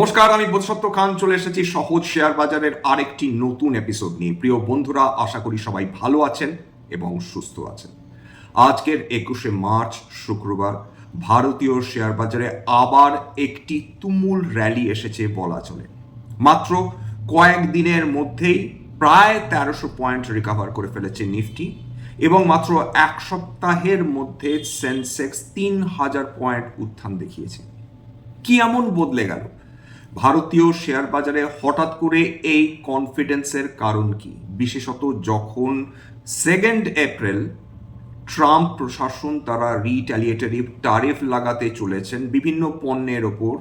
নমস্কার, আমি বোধসত্ত্ব খান, চলে এসেছি সহজ শেয়ার বাজারের আরেকটি নতুন এপিসোড নিয়ে। প্রিয় বন্ধুরা, আশা করি সবাই ভালো আছেন এবং সুস্থ আছেন। আজকের একুশে মার্চ, শুক্রবার, ভারতীয় শেয়ার বাজারে আবার একটি তুমুল র্যালি এসেছে বলা চলে। মাত্র কয়েক দিনের মধ্যেই প্রায় তেরোশো পয়েন্ট রিকভার করে ফেলেছে নিফটি এবং মাত্র এক সপ্তাহের মধ্যে সেন্সেক্স তিন হাজার পয়েন্ট উত্থান দেখিয়েছে। কি এমন বদলে গেল? ভারতীয় শেয়ার বাজারে হঠাৎ করে এই কনফিডেন্সের কারণ কি? বিশেষত যখন সেকেন্ড এপ্রিল ট্রাম্প প্রশাসন তারা রিট্যালিয়েটারি টারিফ লাগাতে চলেছেন বিভিন্ন পণ্যের ওপর,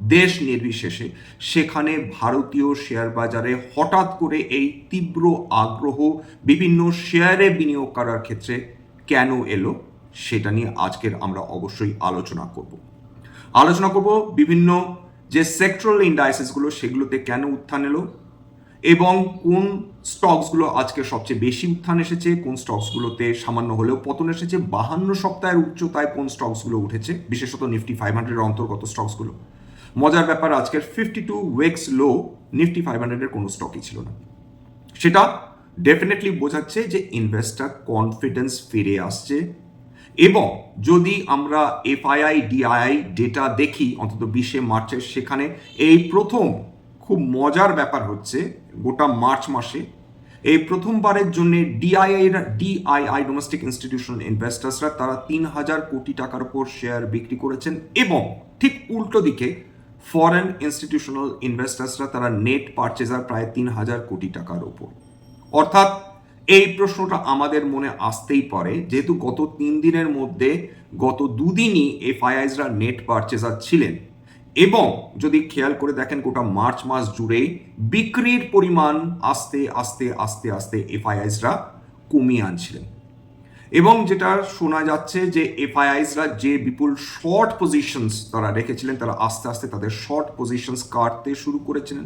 দেশ নির্বিশেষে, সেখানে ভারতীয় শেয়ার বাজারে হঠাৎ করে এই তীব্র আগ্রহ বিভিন্ন শেয়ারে বিনিয়োগ করার ক্ষেত্রে কেন এলো, সেটা নিয়ে আজকের আমরা অবশ্যই আলোচনা করব। আলোচনা করব বিভিন্ন যে সেক্টরাল ইন্ডাইসেসগুলো সেগুলোতে কেন উত্থান এলো এবং কোন স্টকসগুলো আজকে সবচেয়ে বেশি উত্থান এসেছে, কোন স্টকসগুলোতে সামান্য হলেও পতন এসেছে, বাহান্ন সপ্তাহের উচ্চতায় কোন স্টকসগুলো উঠেছে, বিশেষত নিফটি ফাইভ হান্ড্রেডের অন্তর্গত স্টকসগুলো মজার ব্যাপার, আজকের fifty two weeks low nifty five হান্ড্রেডের কোনো স্টকই ছিল না। সেটা ডেফিনেটলি বোঝাচ্ছে যে ইনভেস্টার কনফিডেন্স ফিরে আসছে। এবং যদি আমরা এফআইআই ডিআইআই ডেটা দেখি, অন্তত বিশে মার্চের সেখানে, এই প্রথম খুব মজার ব্যাপার হচ্ছে, গোটা মার্চ মাসে, এই প্রথমবারের জন্য ডিআইআই ডিআইআই ডোমেস্টিক ইনস্টিটিউশনাল ইনভেস্টার্সরা তারা তিন হাজার কোটি টাকার উপর শেয়ার বিক্রি করেছেন এবং ঠিক উল্টো দিকে ফরেন ইনস্টিটিউশনাল ইনভেস্টার্সরা তারা নেট পারচেজার প্রায় তিন হাজার কোটি টাকার উপর। অর্থাৎ এই প্রশ্নটা আমাদের মনে আসতেই পারে, যেহেতু গত তিন দিনের মধ্যে গত দুদিনই এফআইআইসরা নেট পারচেজার ছিলেন। এবং যদি খেয়াল করে দেখেন গোটা মার্চ মাস জুড়েই বিক্রির পরিমাণ আস্তে আস্তে আস্তে আস্তে এফআইআইসরা কমিয়ে আনছিলেন। এবং যেটা শোনা যাচ্ছে যে এফআইআইসরা যে বিপুল শর্ট পজিশনস তারা রেখেছিলেন, তারা আস্তে আস্তে তাদের শর্ট পজিশনস কাটতে শুরু করেছিলেন।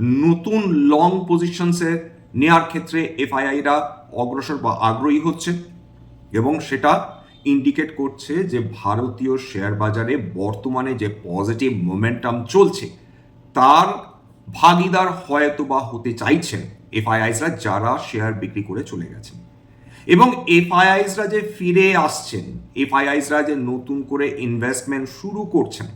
নতুন লং পজিশনসে নেয়ার ক্ষেত্রে এফআইআইরা অগ্রসর বা আগ্রহী হচ্ছে এবং সেটা ইন্ডিকেট করছে যে ভারতীয় শেয়ার বাজারে বর্তমানে যে পজিটিভ মোমেন্টাম চলছে, তার ভাগিদার হয়তো বা হতে চাইছেন এফআইআইসরা যারা শেয়ার বিক্রি করে চলে গেছেন। এবং এফআইআইসরা যে ফিরে আসছেন, এফআইআইসরা যে নতুন করে ইনভেস্টমেন্ট শুরু করছেন,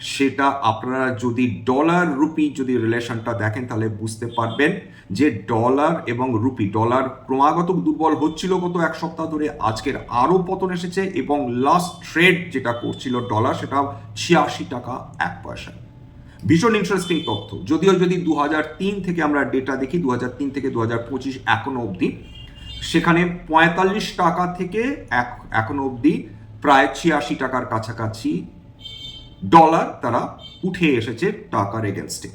সেটা আপনারা যদি ডলার রুপি যদি রিলেশনটা দেখেন, তাহলে বুঝতে পারবেন যে ডলার এবং রুপি, ডলার ক্রমাগত দুর্বল হচ্ছিল গত এক সপ্তাহ ধরে, আজকের আরও পতন এসেছে এবং লাস্ট ট্রেড যেটা করছিল ডলার সেটা ছিয়াশি টাকা এক পয়সা। ভীষণ ইন্টারেস্টিং তথ্য। যদিও যদি দুহাজার তিন থেকে আমরা ডেটা দেখি, দুহাজার তিন থেকে দু পঁচিশ এখনও অবধি, সেখানে পঁয়তাল্লিশ টাকা থেকে এক, এখনও অবধি প্রায় ছিয়াশি টাকার কাছাকাছি ডলার তারা উঠে এসেছে টাকার এগেনস্টে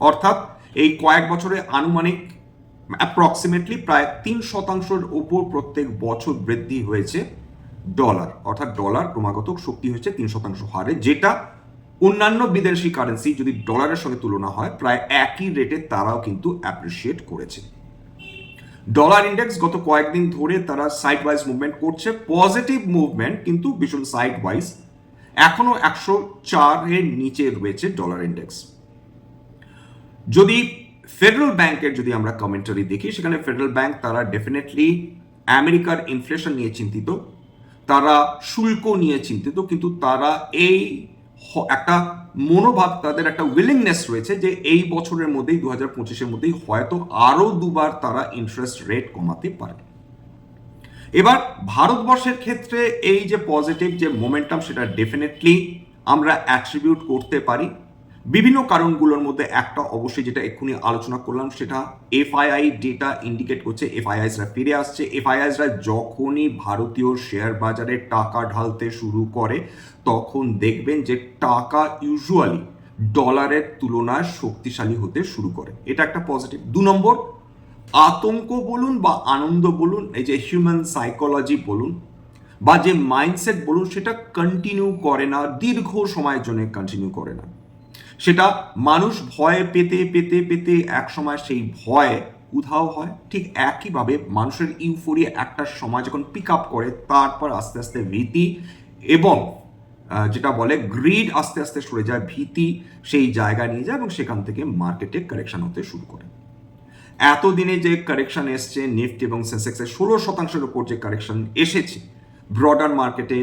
অর্থাৎ এই কয়েক বছরে আনুমানিক অ্যাপ্রক্সিমেটলি প্রায় তিন শতাংশের ওপর প্রত্যেক বছর বৃদ্ধি হয়েছে ডলার অর্থাৎ ডলার ক্রমাগত শক্তি হয়েছে তিন শতাংশ হারে, যেটা অন্যান্য বিদেশি কারেন্সি যদি ডলারের সঙ্গে তুলনা হয়, প্রায় একই রেটে তারাও কিন্তু অ্যাপ্রিসিয়েট করেছে। ডলার ইন্ডেক্স গত কয়েকদিন ধরে তারা সাইড ওয়াইজ মুভমেন্ট করছে পজিটিভ মুভমেন্ট কিন্তু ভীষণ সাইড ওয়াইজ এখনও একশো চারের নিচে রয়েছে ডলার ইন্ডেক্স যদি ফেডারেল ব্যাংকের যদি আমরা কমেন্টারি দেখি, সেখানে ফেডারেল ব্যাংক তারা ডেফিনেটলি আমেরিকার ইনফ্লেশন নিয়ে চিন্তিত, তারা শুল্ক নিয়ে চিন্তিত, কিন্তু তারা এই একটা মনোভাব, তাদের একটা উইলিংনেস রয়েছে যে এই বছরের মধ্যেই দু হাজার পঁচিশের মধ্যেই হয়তো আরও দুবার তারা ইন্টারেস্ট রেট কমাতে পারে। এবার ভারতবর্ষের ক্ষেত্রে এই যে পজিটিভ যে মোমেন্টাম সেটা ডেফিনেটলি আমরা অ্যাট্রিবিউট করতে পারি। বিভিন্ন কারণগুলোর মধ্যে একটা অবশ্যই যেটা এক্ষুনি আলোচনা করলাম, সেটা এফআইআই ডেটা ইন্ডিকেট করছে এফআইআইসরা ফিরে আসছে। এফআইআইসরা যখনই ভারতীয় শেয়ার বাজারে টাকা ঢালতে শুরু করে, তখন দেখবেন যে টাকা ইউজুয়ালি ডলারের তুলনায় শক্তিশালী হতে শুরু করে। এটা একটা পজিটিভ দু নম্বর, আতঙ্ক বলুন বা আনন্দ বলুন, এই যে হিউম্যান সাইকোলজি বলুন বা যে মাইন্ডসেট বলুন, সেটা কন্টিনিউ করে না, দীর্ঘ সময়ের জন্য কন্টিনিউ করে না। সেটা মানুষ ভয় পেতে পেতে পেতে এক সময় সেই ভয় উধাও হয়। ঠিক একইভাবে মানুষের ইউফোরিয়া একটা সময় যখন পিক আপ করে, তারপর আস্তে আস্তে রীতি এবং যেটা বলে গ্রিড আস্তে আস্তে সরে যায়, ভীতি সেই জায়গা নিয়ে যায় এবং সেখান থেকে মার্কেটে কারেকশন হতে শুরু করে। এতদিনে যে কারেকশন এসছে নিফটি এবং সেন্সেক্সের ষোলো শতাংশের উপর যে কারেকশন এসেছে ব্রডার মার্কেটে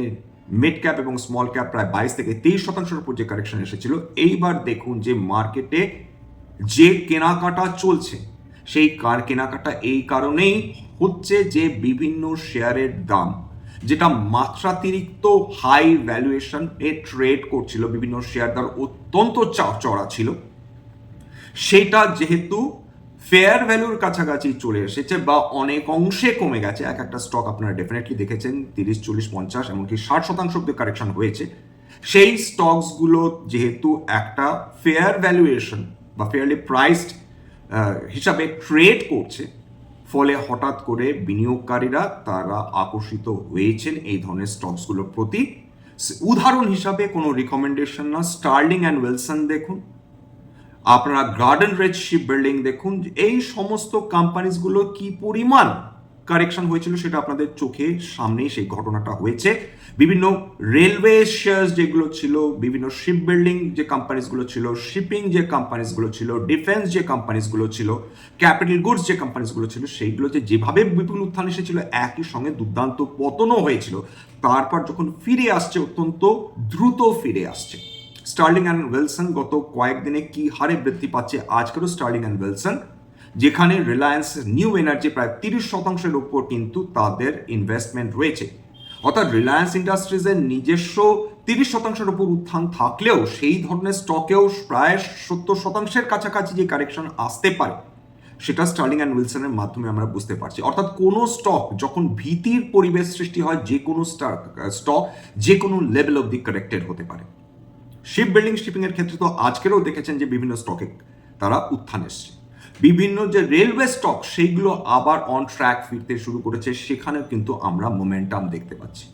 মিড ক্যাপ এবং স্মল ক্যাপ প্রায় বাইশ থেকে তেইশ শতাংশের উপর যে কারেকশন এসেছিল, এইবার দেখুন যে মার্কেটে যে কেনাকাটা চলছে, সেই কার কেনাকাটা এই কারণেই হচ্ছে যে বিভিন্ন শেয়ারের দাম, যেটা মাত্রাতিরিক্ত হাই ভ্যালুয়েশন এ ট্রেড করছিল, বিভিন্ন শেয়ার দর অত্যন্ত চড়া ছিল। সেটা যেহেতু ফেয়ার ভ্যালুর কাছাকাছি চলে এসেছে বা অনেক অংশে কমে গেছে। এক একটা স্টক আপনারা ডেফিনেটলি দেখেছেন, তিরিশ, চল্লিশ, পঞ্চাশ, এমনকি ষাট শতাংশ অব্দি কারেকশন হয়েছে। সেই স্টকসগুলো যেহেতু একটা ফেয়ার ভ্যালুয়েশন বা ফেয়ারলি প্রাইসড হিসাবে ট্রেড করছে, ফলে হঠাৎ করে বিনিয়োগকারীরা তারা আকর্ষিত হয়েছেন এই ধরনের স্টকসগুলোর প্রতি। উদাহরণ হিসাবে কোনো রিকমেন্ডেশন না। স্টার্লিং অ্যান্ড ওয়েলসন দেখুন। আপনারা গার্ডেন রেজ শিপ বিল্ডিং দেখুন, এই সমস্ত কোম্পানিজগুলো কি পরিমাণ কারেকশন হয়েছিল সেটা আপনাদের চোখে সামনেই সেই ঘটনাটা হয়েছে। বিভিন্ন রেলওয়ে শেয়ার্স যেগুলো ছিল, বিভিন্ন শিপ বিল্ডিং যে কোম্পানিজগুলো ছিল শিপিং যে কোম্পানিজগুলো ছিল ডিফেন্স যে কোম্পানিজগুলো ছিল ক্যাপিটাল গুডস যে কোম্পানিজগুলো ছিল সেইগুলো যেভাবে বিপুল উত্থান এসেছিল, একই সঙ্গে দুর্দান্ত পতনও হয়েছিল। তারপর যখন ফিরে আসছে, অত্যন্ত দ্রুত ফিরে আসছে। স্টার্লিং অ্যান্ড ওয়েলসন গত কয়েকদিনে কি হারে বৃদ্ধি পাচ্ছে আজকেরও স্টার্লিং অ্যান্ড ওয়েলসন যেখানে রিলায়েন্স নিউ এনার্জি প্রায় তিরিশ শতাংশের উপর কিন্তু তাদের ইনভেস্টমেন্ট রয়েছে। অর্থাৎ রিলায়েন্স ইন্ডাস্ট্রিজের নিজস্ব তিরিশ শতাংশের উপর উত্থান থাকলেও সেই ধরনের স্টকেও প্রায় সত্তর শতাংশের কাছাকাছি যে কারেকশন আসতে পারে, সেটা স্টার্লিং অ্যান্ড উইলসনের মাধ্যমে আমরা বুঝতে পারছি। অর্থাৎ কোনো স্টক যখন ভীতির পরিবেশ সৃষ্টি হয়, যে কোনো স্টক যে কোনো লেভেল অব দি কারেক্টেড হতে পারে। শিপ বিল্ডিং শিপিং এর ক্ষেত্রে তো আজকেরও দেখেছেন যে বিভিন্ন স্টকে তারা উত্থান এসছে। বিভিন্ন যে রেলওয়ে স্টক সেইগুলো আবার অন ট্র্যাক ফিরতে শুরু করেছে। সেখানেও কিন্তু আমরা মোমেন্টাম দেখতে পাচ্ছি।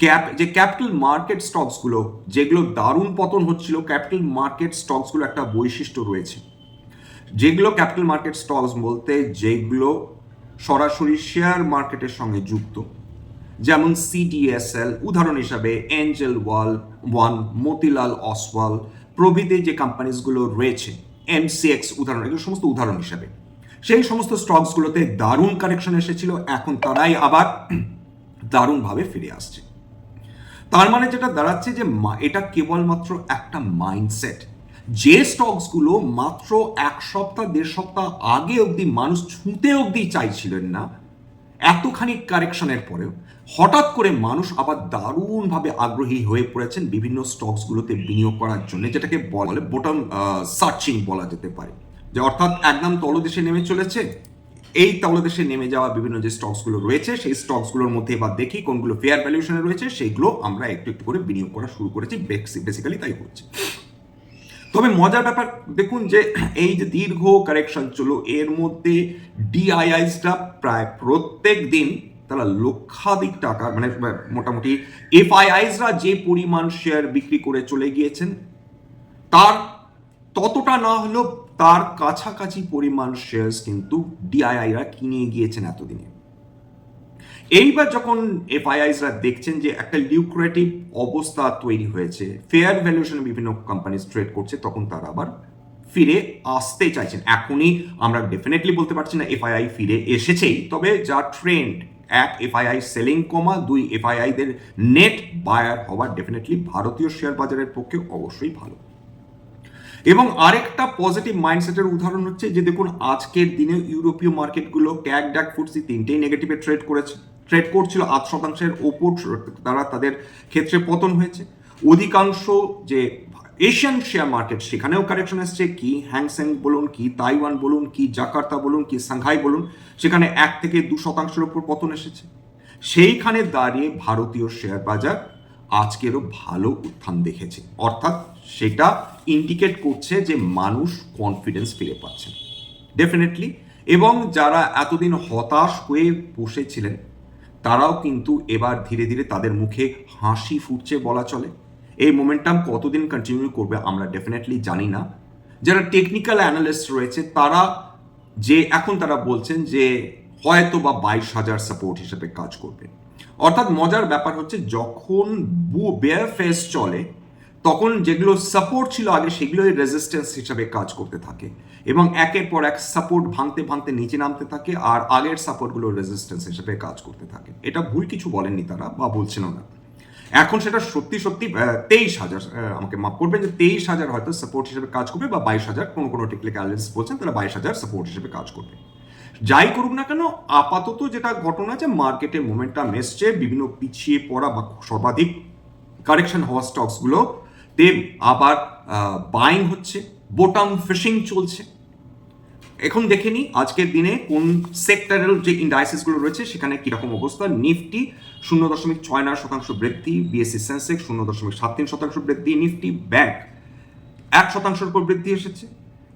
ক্যাপ যে ক্যাপিটাল মার্কেট স্টকসগুলো যেগুলো দারুণ পতন হচ্ছিল ক্যাপিটাল মার্কেট স্টকসগুলো একটা বৈশিষ্ট্য রয়েছে। যেগুলো ক্যাপিটাল মার্কেট স্টকস বলতে যেগুলো সরাসরি শেয়ার মার্কেটের সঙ্গে যুক্ত যেমন সিডিএসএল উদাহরণ হিসাবে এঞ্জেল ওয়াল ওয়ান মতিলাল অসওয়াল প্রভৃতি যে কোম্পানিজগুলো রয়েছে এমসিএক্স উদাহরণ, এগুলো সমস্ত উদাহরণ হিসাবে। সেই সমস্ত স্টকসগুলোতে দারুণ কারেকশন এসেছিল, এখন তারাই আবার দারুণভাবে ফিরে আসছে। তার মানে যেটা দাঁড়াচ্ছে যে এটা কেবলমাত্র একটা মাইন্ডসেট যে স্টকসগুলো মাত্র এক সপ্তাহ, দেড় সপ্তাহ আগে অবধি মানুষ ছুঁতে অবধি চাইছিলেন না, এতখানি কারেকশনের পরেও হঠাৎ করে মানুষ আবার দারুণভাবে আগ্রহী হয়ে পড়েছেন বিভিন্ন স্টকসগুলোতে বিনিয়োগ করার জন্য, যেটাকে বলে বোটম সার্চিং বলা যেতে পারে। যে অর্থাৎ একদম তলদেশে নেমে চলেছে, এই তলদেশে নেমে যাওয়া বিভিন্ন যে স্টকসগুলো রয়েছে, সেই স্টকসগুলোর মধ্যে এবার দেখি কোনগুলো ফেয়ার ভ্যালুয়েশনে রয়েছে সেইগুলো আমরা একটু একটু করে বিনিয়োগ করা শুরু করেছি বেসিক্যালি তাই হচ্ছে। তবে মজার ব্যাপার, দেখুন যে এই যে দীর্ঘ কারেকশন চলো, এর মধ্যে ডিআইআইসটা প্রায় প্রত্যেক দিন তারা লক্ষাধিক টাকা মানে মোটামুটি এফআইআইসরা যে পরিমাণ শেয়ার বিক্রি করে চলে গিয়েছেন, তার ততটা না হলেও তার কাছাকাছি পরিমাণ শেয়ার্স কিন্তু ডিআইআইরা কিনে গিয়েছেন এতদিনে। এইবার যখন এফআইআইসরা দেখছেন যে একটা লিউক্রেটিভ অবস্থা তৈরি হয়েছে ফেয়ার ভ্যালুয়েশনে বিভিন্ন কোম্পানি ট্রেড করছে, তখন তারা আবার ফিরে আসতে চাইছেন। এখনই আমরা ডেফিনেটলি বলতে পারছি না এফআইআই ফিরে এসেছেই, তবে যা ট্রেন্ড এক এফআইআই সেলিং কমা দুই এফআইআইদের নেট বায়ার হওয়া ডেফিনেটলি ভারতীয় শেয়ার বাজারের পক্ষে অবশ্যই ভালো। এবং আরেকটা পজিটিভ মাইন্ডসেটের উদাহরণ হচ্ছে যে দেখুন, আজকের দিনে ইউরোপীয় মার্কেটগুলো ক্যাক ড্যাক ফুটসি তিনটেই নেগেটিভে ট্রেড করেছে ট্রেড করছিল আট শতাংশের ওপর তারা তাদের ক্ষেত্রে পতন হয়েছে। অধিকাংশ যে এশিয়ান শেয়ার মার্কেট সেখানেও কারেকশন এসছে। কি হ্যাংসেং বলুন, কি তাইওয়ান বলুন, কি জাকার্তা বলুন, কি সাংহাই বলুন, সেখানে এক থেকে দু শতাংশের ওপর পতন এসেছে। সেইখানে দাঁড়িয়ে ভারতীয় শেয়ার বাজার আজকেরও ভালো উত্থান দেখেছে। অর্থাৎ সেটা ইন্ডিকেট করছে যে মানুষ কনফিডেন্স ফিরে পাচ্ছেন ডেফিনেটলি এবং যারা এতদিন হতাশ হয়ে বসেছিলেন, তারাও কিন্তু এবার ধীরে ধীরে তাদের মুখে হাসি ফুটছে বলা চলে। এই মোমেন্টাম কতদিন কন্টিনিউ করবে আমরা ডেফিনেটলি জানি না। যারা টেকনিক্যাল অ্যানালিস্ট রয়েছে, তারা যে এখন তারা বলছেন যে হয়তো বা বাইশ হাজার সাপোর্ট হিসেবে কাজ করবে। অর্থাৎ মজার ব্যাপার হচ্ছে যখন বু বেয়ার ফেস চলে, তখন যেগুলো সাপোর্ট ছিল আগে, সেগুলোই রেজিস্ট্যান্স হিসাবে কাজ করতে থাকে এবং একের পর এক সাপোর্ট ভাঙতে ভাঙতে নিচে নামতে থাকে আর আগের সাপোর্টগুলো রেজিস্ট্যান্স হিসাবে কাজ করতে থাকে। এটা ভুল কিছু বলেননি তারা বা বলছিল না। এখন সেটা সত্যি সত্যি তেইশ হাজার আমাকে মাফ করবেন যে তেইশ হাজার হয়তো সাপোর্ট হিসেবে কাজ করবে বা বাইশ হাজার, কোনো কোনো টেকনিক্যাল অ্যানালিস্ট বলছেন তারা বাইশ হাজার সাপোর্ট হিসেবে কাজ করবে। যাই করুক না কেন, আপাতত যেটা ঘটনা যে মার্কেটে মোমেন্টাম এসছে, বিভিন্ন পিছিয়ে পড়া বা সর্বাধিক কারেকশন হওয়া স্টকসগুলো তে আবার বাইং হচ্ছে বোটাম ফিশিং চলছে। এখন দেখে নিই আজকের দিনে কোন সেক্টরের যে ইন্ডাইসিসগুলো রয়েছে, সেখানে কীরকম অবস্থা? নিফটি শূন্য দশমিক ছয় নয় শতাংশ বৃদ্ধি বিএসসি সেন্সেক্স শূন্য দশমিক সাত তিন শতাংশ বৃদ্ধি, নিফটি ব্যাংক এক শতাংশের উপর বৃদ্ধি এসেছে।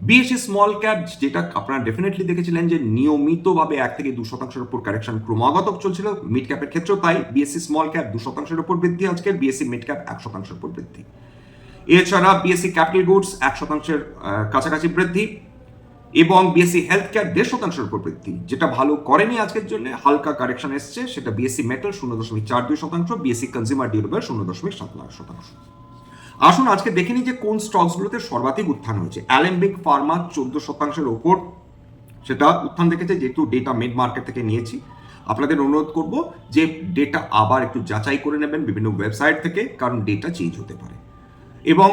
বিএসসি স্মল ক্যাপ যেটা আপনারা ডেফিনেটলি দেখেছিলেন যে নিয়মিতভাবে এক থেকে দু শতাংশের উপর কারেকশন ক্রমাগত চলছিল মিড ক্যাপের ক্ষেত্রেও তাই। বিএসসি স্মল ক্যাপ দু শতাংশের উপর বৃদ্ধি আজকে বিএসসি মিড ক্যাপ এক শতাংশের উপর বৃদ্ধি। এছাড়া বিএসসি ক্যাপিটাল গুডস এক শতাংশের কাছাকাছি বৃদ্ধি। এবং বিএসসি হেলথ কেয়ার দেড় শতাংশের উপর বৃদ্ধি। যেটা ভালো করেনি আজকের জন্য, হালকা কারেকশন এসছে, সেটা বিএসসি মেটাল শূন্য দশমিক চার দুই শতাংশ বিএসসি কনজিউমার ডিউরেবল শূন্য দশমিক সাত নয় শতাংশ। আসুন আজকে দেখে নিই যে কোন স্টকসগুলোতে সর্বাধিক উত্থান হয়েছে। অ্যালেম্বিক ফার্মা চোদ্দ শতাংশের ওপর সেটা উত্থান দেখেছে, যেহেতু ডেটা মিড মার্কেট থেকে নিয়েছি। আপনাদের অনুরোধ করব যে ডেটা আবার একটু যাচাই করে নেবেন বিভিন্ন ওয়েবসাইট থেকে, কারণ ডেটা চেঞ্জ হতে পারে। এবং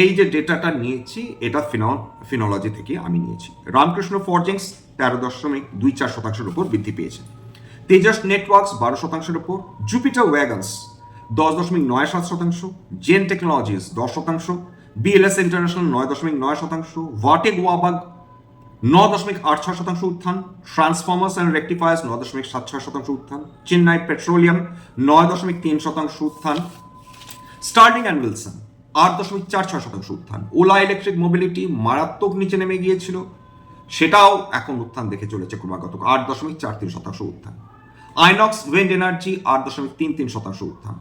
এই যে ডেটাটা নিয়েছি, এটা ফিনো ফিনোলজি থেকে আমি নিয়েছি। রামকৃষ্ণ ফরজিংস তেরো দশমিক দুই চার শতাংশের উপর বৃদ্ধি পেয়েছে। তেজাস নেটওয়ার্কস বারো শতাংশের উপর। জুপিটার ওয়াগনস দশ দশমিক নয় সাত শতাংশ। জেন টেকনোলজিস দশ শতাংশ। বিএলএস ইন্টারন্যাশনাল নয় দশমিক নয় শতাংশ। ভাটেক ওয়াবাগ ন দশমিক আট ছয় শতাংশ উত্থান। ট্রান্সফর্মার্স অ্যান্ড রেক্টিফায়ার্স ন দশমিক সাত ছয় শতাংশ উত্থান। চেন্নাই পেট্রোলিয়াম নয় দশমিক তিন শতাংশ উত্থান। স্টার্লিং অ্যান্ড উইলসন আট দশমিক চার ছয় শতাংশ উত্থান। ওলা ইলেকট্রিক মোবিলিটি মারাত্মক নিচে নেমে গিয়েছিল। সেটাও এখন উত্থান দেখে চলেছে ক্রমাগত। আট দশমিক চার তিন শতাংশ উত্থান। আইনক্স উইন্ড এনার্জি আট দশমিক তিন তিন শতাংশ উত্থান।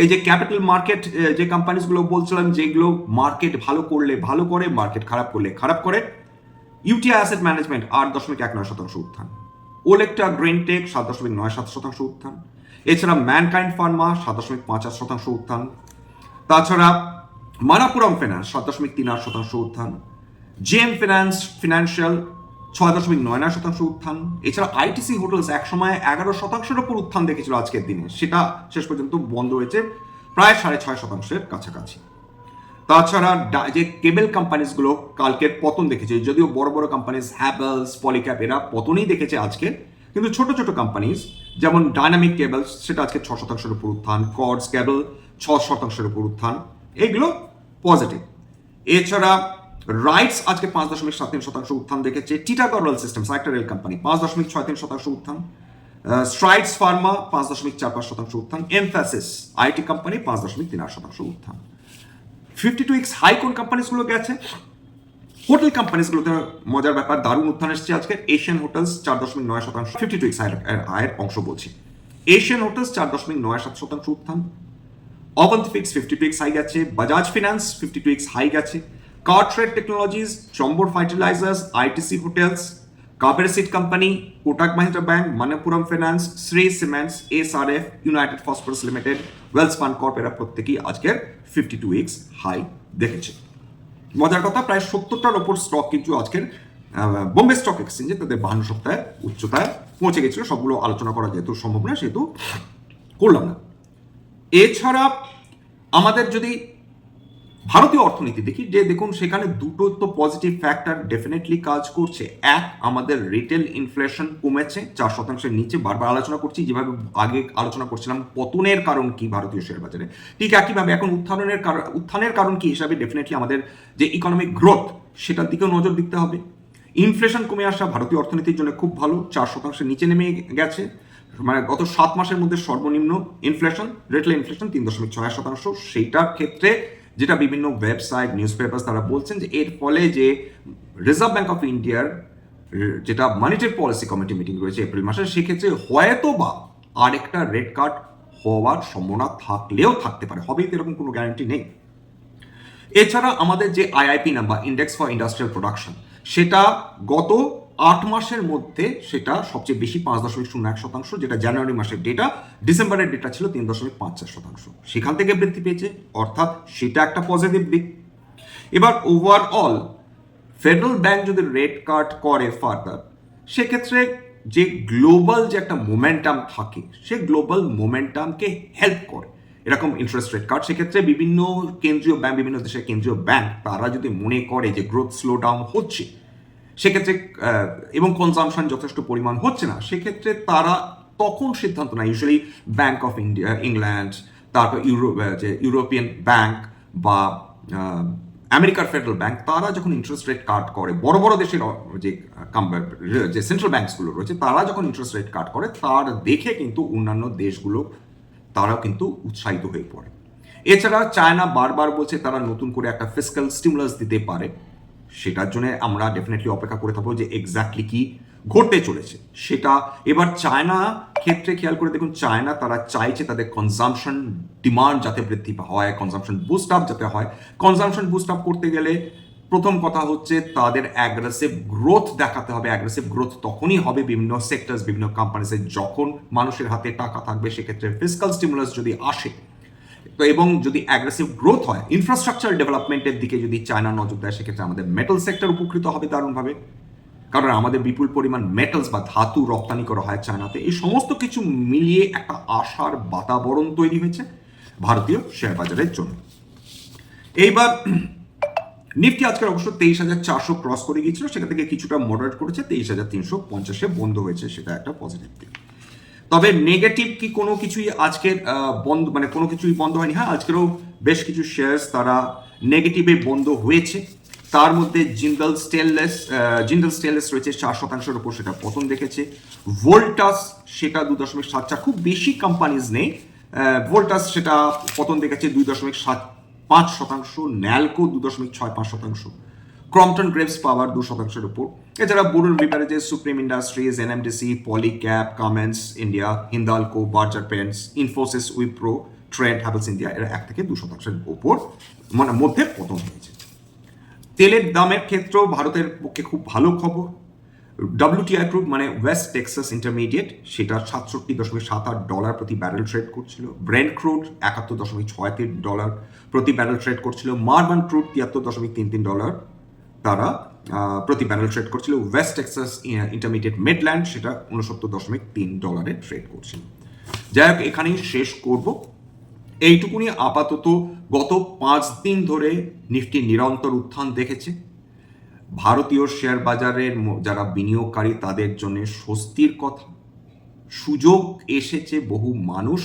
এই যে ক্যাপিটাল মার্কেট যে কোম্পানিগুলো বলছিলাম, যেগুলো মার্কেট ভালো করলে ভালো করে মার্কেট খারাপ করলে খারাপ করে ইউটিআই অ্যাসেট ম্যানেজমেন্ট আট দশমিক এক নয় শতাংশ উত্থান। ওলেকটা গ্রেনটেক সাত দশমিক নয় সাত শতাংশ উত্থান। এছাড়া ম্যানকাইন্ড ফার্মা সাত দশমিক পাঁচ আট শতাংশ উত্থান। তাছাড়া মানাপুরম ফিনান্স সাত দশমিক তিন আট শতাংশ উত্থান। জেএম ফিনান্স ফিনান্সিয়াল ছয় দশমিক নয় নয় শতাংশ উত্থান। এছাড়া আইটিসি হোটেলস এক সময় এগারো শতাংশের উপর উত্থান দেখেছিল আজকের দিনে। সেটা শেষ পর্যন্ত বন্ধ হয়েছে প্রায় সাড়ে ছয় শতাংশের কাছাকাছি। তাছাড়া যে কেবল কোম্পানিজগুলো কালকের পতন দেখেছে, যদিও বড় বড় কোম্পানিজ হ্যাভেলস পলিক্যাপ এরা পতনই দেখেছে আজকে। কিন্তু ছোট ছোট কোম্পানিজ, যেমন ডাইনামিক কেবলস সেটা আজকে ছ শতাংশের উপর উত্থান। কর্ডস কেবল ছ শতাংশের উপর উত্থান। এগুলো পজিটিভ এছাড়া রাইটস আজকে পাঁচ দশমিক সাত তিন শতাংশ উত্থান দেখেছে। টিটাগড় রেল সিস্টেমস একটা রেল কোম্পানি পাঁচ দশমিক ছয় তিন শতাংশ উত্থান। স্ট্রাইডস ফার্মা পাঁচ দশমিক চার পাঁচ শতাংশ উত্থান। এমফ্যাসিস আইটি কোম্পানি পাঁচ দশমিক তিন আট শতাংশ উত্থান। ফিফটি টু এক্স হাই কোন কোম্পানিসগুলো গেছে? হোটেল কোম্পানিসগুলোতে মজার ব্যাপার, দারুণ উত্থান এসেছে আজকে। এশিয়ান হোটেলস চার দশমিক নয় শতাংশ ফিফটি টু এক্স আয়ের অংশ বলছি। এশিয়ান হোটেলস চার দশমিক নয় সাত শতাংশ উত্থান। অবন্তিফিক্স ফিফটি টু এক্স হাই গেছে Bajaj finance fifty two X high গেছে car trade technologies Chambal fertilisers ITC hotels কাবের seat company Kotak Mahindra bank Manappuram finance Shree cements S R F united phosphorus limited Wales fund corp এরা প্রত্যেকেই আজকের fifty two x high দেখেছে। মজার কথা, প্রায় সত্তরটার ওপর stock কিন্তু আজকের বোম্বে স্টক এক্সচেঞ্জে তাদের বাহান্ন সপ্তাহে উচ্চতায় পৌঁছে গেছিল। সবগুলো আলোচনা করা যেহেতু সম্ভব না, সেহেতু করলাম না। এছাড়া আমাদের যদি ভারতীয় অর্থনীতি দেখি, যে দেখুন সেখানে দুটো তো পজিটিভ ফ্যাক্টর ডেফিনেটলি কাজ করছে। এক, আমাদের রিটেল ইনফ্লেশন কমেছে, চার শতাংশের নিচে বারবার আলোচনা করছি, যেভাবে আগে আলোচনা করছিলাম পতনের কারণ কি ভারতীয় শেয়ার বাজারে। ঠিক একইভাবে এখন উত্থানের কারণ উত্থানের কারণ কি হিসাবে ডেফিনেটলি আমাদের যে ইকোনমিক গ্রোথ সেটার দিকেও নজর দিতে হবে। ইনফ্লেশন কমে আসা ভারতীয় অর্থনীতির জন্য খুব ভালো, চার শতাংশের নিচে নেমে গেছে। মানে গত সাত মাসের মধ্যে সর্বনিম্ন ইনফ্লেশন রেটল ইনফ্লেশন তিন দশমিক ছয় শতাংশ। সেইটার ক্ষেত্রে যেটা বিভিন্ন ওয়েবসাইট নিউজ পেপার তারা বলছেন যে এর ফলে যে রিজার্ভ ব্যাঙ্ক অফ ইন্ডিয়ার যেটা মনিটারি পলিসি কমিটি মিটিং রয়েছে এপ্রিল মাসে, সেক্ষেত্রে হয়তো বা আরেকটা রেড কার্ড হওয়ার সম্ভাবনা থাকলেও থাকতে পারে। হবেই তো এরকম কোনো গ্যারান্টি নেই। এছাড়া আমাদের যে IIP number index for industrial production সেটা গত আট মাসের মধ্যে সেটা সবচেয়ে বেশি পাঁচ দশমিক শূন্য এক শতাংশ, যেটা জানুয়ারি মাসের ডেটা ডিসেম্বরের ডেটা ছিল তিন দশমিক পাঁচ চার শতাংশ। সেখান থেকে বৃদ্ধি পেয়েছে, অর্থাৎ সেটা একটা পজিটিভ দিক। এবার ওভারঅল ফেডারেল ব্যাংক যদি রেট কাট করে ফার্দার সেক্ষেত্রে যে গ্লোবাল যে একটা মোমেন্টাম থাকে, সে গ্লোবাল মোমেন্টামকে হেল্প করে। এরকম ইন্টারেস্ট রেট কাট সেক্ষেত্রে বিভিন্ন কেন্দ্রীয় ব্যাংক বিভিন্ন দেশের কেন্দ্রীয় ব্যাংক তারা যদি মনে করে যে গ্রোথ স্লো ডাউন হচ্ছে সেক্ষেত্রে এবং কনজামশন যথেষ্ট পরিমাণ হচ্ছে না, সেক্ষেত্রে তারা তখন সিদ্ধান্ত নেয় usually bank of India England তারপর ইউরো যে ইউরোপিয়ান ব্যাংক বা আমেরিকার ফেডারেল ব্যাংক তারা যখন ইন্টারেস্ট রেট কাট করে, বড় বড় দেশের যে যে সেন্ট্রাল ব্যাংকসগুলো রয়েছে, তারা যখন ইন্টারেস্ট রেট কাট করে, তার দেখে কিন্তু অন্যান্য দেশগুলো, তারাও কিন্তু উৎসাহিত হয়ে পড়ে। এছাড়া চায়না বারবার বলছে তারা নতুন করে একটা ফিজিক্যাল স্টিমুলাস দিতে পারে। সেটার জন্য আমরা ডেফিনেটলি অপেক্ষা করে থাকব যে এক্স্যাক্টলি কি ঘটতে চলেছে। সেটা এবার চায়না ক্ষেত্রে খেয়াল করে দেখুন, চায়না তারা চাইছে তাদের কনজামশন ডিমান্ড যাতে বৃদ্ধি হয় কনজামশন বুস্ট আপ যাতে হয়। কনজামশন বুস্ট আপ করতে গেলে প্রথম কথা হচ্ছে তাদের অ্যাগ্রেসিভ গ্রোথ দেখাতে হবে। অ্যাগ্রেসিভ গ্রোথ তখনই হবে বিভিন্ন সেক্টরস বিভিন্ন কোম্পানিসে যখন মানুষের হাতে টাকা থাকবে, সেক্ষেত্রে ফিজিক্যাল স্টিমুলাস যদি আসে তো এবং যদি অ্যাগ্রেসিভ গ্রোথ হয় ইনফ্রাস্ট্রাকচার ডেভেলপমেন্টের দিকে যদি চায়না নজর দেয়, সেক্ষেত্রে আমাদের মেটাল সেক্টর উপকৃত হবে দারুণভাবে। কারণ আমাদের বিপুল পরিমাণ মেটালস বা ধাতু রপ্তানি করা হয় চায়নাতে এই সমস্ত কিছু মিলিয়ে একটা আশার বাতাবরণ তৈরি হয়েছে ভারতীয় শেয়ার বাজারের জন্য। এইবার নিফটি আজকের অবশ্য তেইশ হাজার চারশো ক্রস করে গিয়েছিল সেখান থেকে কিছুটা মডারেট করেছে, তেইশ হাজার তিনশো পঞ্চাশে বন্ধ হয়েছে, সেটা একটা পজিটিভ দিক। তবে নেগেটিভ কি কোনো কিছুই আজকের বন্ধ মানে কোনো কিছুই বন্ধ হয়নি। হ্যাঁ আজকেরও বেশ কিছু শেয়ার্স তারা নেগেটিভে বন্ধ হয়েছে। তার মধ্যে জিন্দাল স্টেনলেস জিন্দাল স্টেনলেস রয়েছে চার শতাংশের ওপর সেটা পতন দেখেছে। ভোল্টাস সেটা দু দশমিক সাত চার, খুব বেশি কোম্পানিজ নেই। ভোল্টাস সেটা পতন দেখেছে দুই দশমিক সাত পাঁচ শতাংশ ন্যালকো দু দশমিক ছয় পাঁচ শতাংশ। ক্রমটন গ্রেভস পাওয়ার দু শতাংশের উপর। এছাড়া Varun beverages supreme industries NMDC Polycab Cummins India Hindalco Berger paints Infosys Wipro Trent Havells India এরা এক থেকে দু শতাংশের উপর মানে মধ্যে পতন হয়েছে। তেলের দামের ক্ষেত্রেও ভারতের পক্ষে খুব ভালো খবর। ডব্লিউটিআই ক্রুড মানে ওয়েস্ট টেক্সাস ইন্টারমিডিয়েট সেটা সাতষট্টি দশমিক সাত আট ডলার প্রতি ব্যারেল ট্রেড করছিল। ব্রেন্ড ক্রুড একাত্তর দশমিক ছয় তিন ডলার প্রতি ব্যারেল ট্রেড করছিল। মার্বান ক্রুড তিয়াত্তর দশমিক তিন তিন ডলার তারা প্রতি ব্যারেল ট্রেড করছিল। ওয়েস্ট টেক্সাস ইন্টারমিডিয়েট মিডল্যান্ড সেটা উনসত্তর দশমিক তিন ডলারে ট্রেড করছিল। যাই হোক, এখানেই শেষ করব। এইটুকুনি আপাতত গত পাঁচ দিন ধরে নিফটি নিরন্তর উত্থান দেখেছে। ভারতীয় শেয়ার বাজারের যারা বিনিয়োগকারী, তাদের জন্য স্বস্তির কথা। সুযোগ এসেছে বহু মানুষ।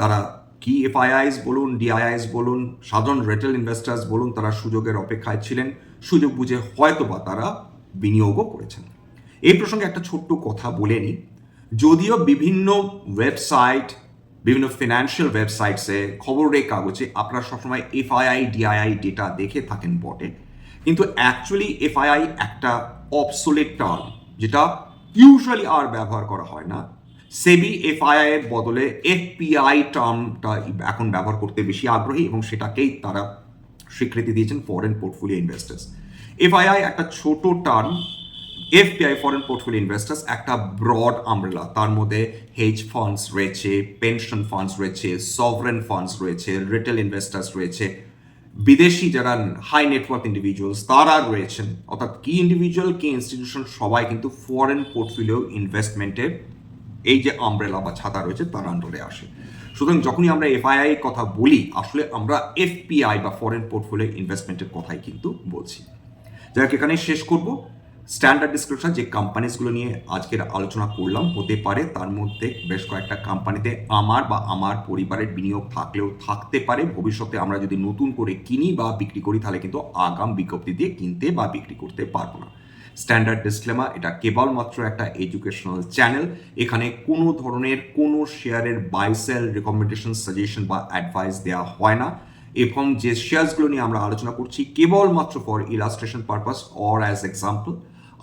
তারা কি এফআইআইস বলুন ডিআইআইস বলুন, সাধারণ রিটেল ইনভেস্টার্স বলুন, তারা সুযোগের অপেক্ষায় ছিলেন। সুযোগ বুঝে হয়তো বা তারা বিনিয়োগও করেছেন। এই প্রসঙ্গে একটা ছোট্ট কথা বলে নিই। যদিও বিভিন্ন ওয়েবসাইট বিভিন্ন ফিনান্সিয়াল ওয়েবসাইটসে খবরের কাগজে আপনারা সবসময় এফআইআই ডিআইআই ডেটা দেখে থাকেন বটে। কিন্তু অ্যাকচুয়ালি এফআইআই একটা অবসোলেট টার্ম যেটা ইউজুয়ালি আর ব্যবহার করা হয় না। সেবি এফআইআই এর বদলে এফপিআই টার্মটা এখন ব্যবহার করতে বেশি আগ্রহী এবং সেটাকেই তারা স্বীকৃতি দিয়েছেন ফরেন পোর্টফোলিও ইনভেস্টার্স এফআইআই একটা ছোট term FPI foreign portfolio investors একটা ব্রড আমব্রেলা তার মধ্যে হেজ ফান্ডস রয়েছে পেনশন ফান্ডস রয়েছে সভরেন ফান্ডস রয়েছে রিটেল ইনভেস্টার্স রয়েছে। বিদেশি যারা হাই নেটওয়ার্ক ইন্ডিভিজুয়ালস তারা রয়েছেন। অর্থাৎ কি ইন্ডিভিজুয়াল কি ইনস্টিটিউশন সবাই কিন্তু ফরেন পোর্টফোলিও ইনভেস্টমেন্টের এই যে আমব্রেলা বা ছাতা রয়েছে, তার আন্ডারে আসে। সুতরাং যখনই আমরা এফআইআই কথা বলি, আসলে আমরা এফপিআই বা ফরেন পোর্টফোলিও ইনভেস্টমেন্টের কথাই কিন্তু বলছি। যাই হোক এখানে শেষ করব। স্ট্যান্ডার্ড ডিসক্রিপশন যে কোম্পানিজগুলো নিয়ে আজকের আলোচনা করলাম, হতে পারে তার মধ্যে বেশ কয়েকটা কোম্পানিতে আমার বা আমার পরিবারের বিনিয়োগ থাকলেও থাকতে পারে। ভবিষ্যতে আমরা যদি নতুন করে কিনি বা বিক্রি করি, তাহলে কিন্তু আগাম বিজ্ঞপ্তি দিয়ে কিনতে বা বিক্রি করতে পারব না। স্ট্যান্ডার্ড ডিসক্লেমা এটা কেবলমাত্র একটা এডুকেশনাল চ্যানেল এখানে কোনো ধরনের কোনো শেয়ারের বাই সেল রেকমেন্ডেশন সাজেশন বা অ্যাডভাইস দেওয়া হয় না। এবং যে শেয়ারসগুলো নিয়ে আমরা আলোচনা করছি, কেবলমাত্র for illustration purpose or as example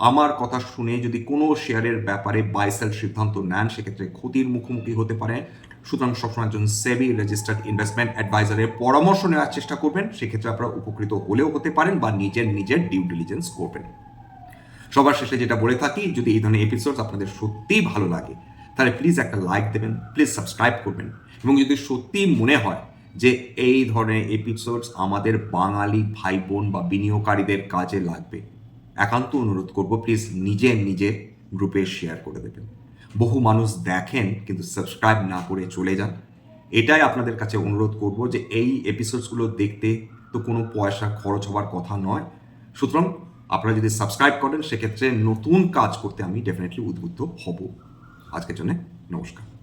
আমার কথা শুনে যদি কোনো শেয়ারের ব্যাপারে বাই সেল সিদ্ধান্ত নেন, সেক্ষেত্রে ক্ষতির মুখোমুখি হতে পারে। সুতরাং সবসময় একজন সেবি রেজিস্টার্ড ইনভেস্টমেন্ট অ্যাডভাইজারের পরামর্শ নেওয়ার চেষ্টা করবেন, সেক্ষেত্রে আপনারা উপকৃত হলেও হতে পারেন বা নিজের নিজের ডিউ ডিলিজেন্স করবেন। সবার শেষে যেটা বলে থাকি, যদি এই ধরনের এপিসোডস আপনাদের সত্যিই ভালো লাগে, তাহলে প্লিজ একটা লাইক দেবেন প্লিজ সাবস্ক্রাইব করবেন। এবং যদি সত্যিই মনে হয় যে এই ধরনের এপিসোডস আমাদের বাঙালি ভাই বোন বা বিনিয়োগকারীদের কাজে লাগবে, একান্ত অনুরোধ করব প্লিজ নিজে নিজে গ্রুপে শেয়ার করে দেবেন। বহু মানুষ দেখেন, কিন্তু সাবস্ক্রাইব না করে চলে যান। এটাই আপনাদের কাছে অনুরোধ করব যে এই এপিসোডসগুলো দেখতে তো কোনো পয়সা খরচ হওয়ার কথা নয়। সুতরাং আপনারা যদি সাবস্ক্রাইব করেন, সেক্ষেত্রে নতুন কাজ করতে আমি ডেফিনেটলি উদ্বুদ্ধ হব। আজকের জন্য নমস্কার।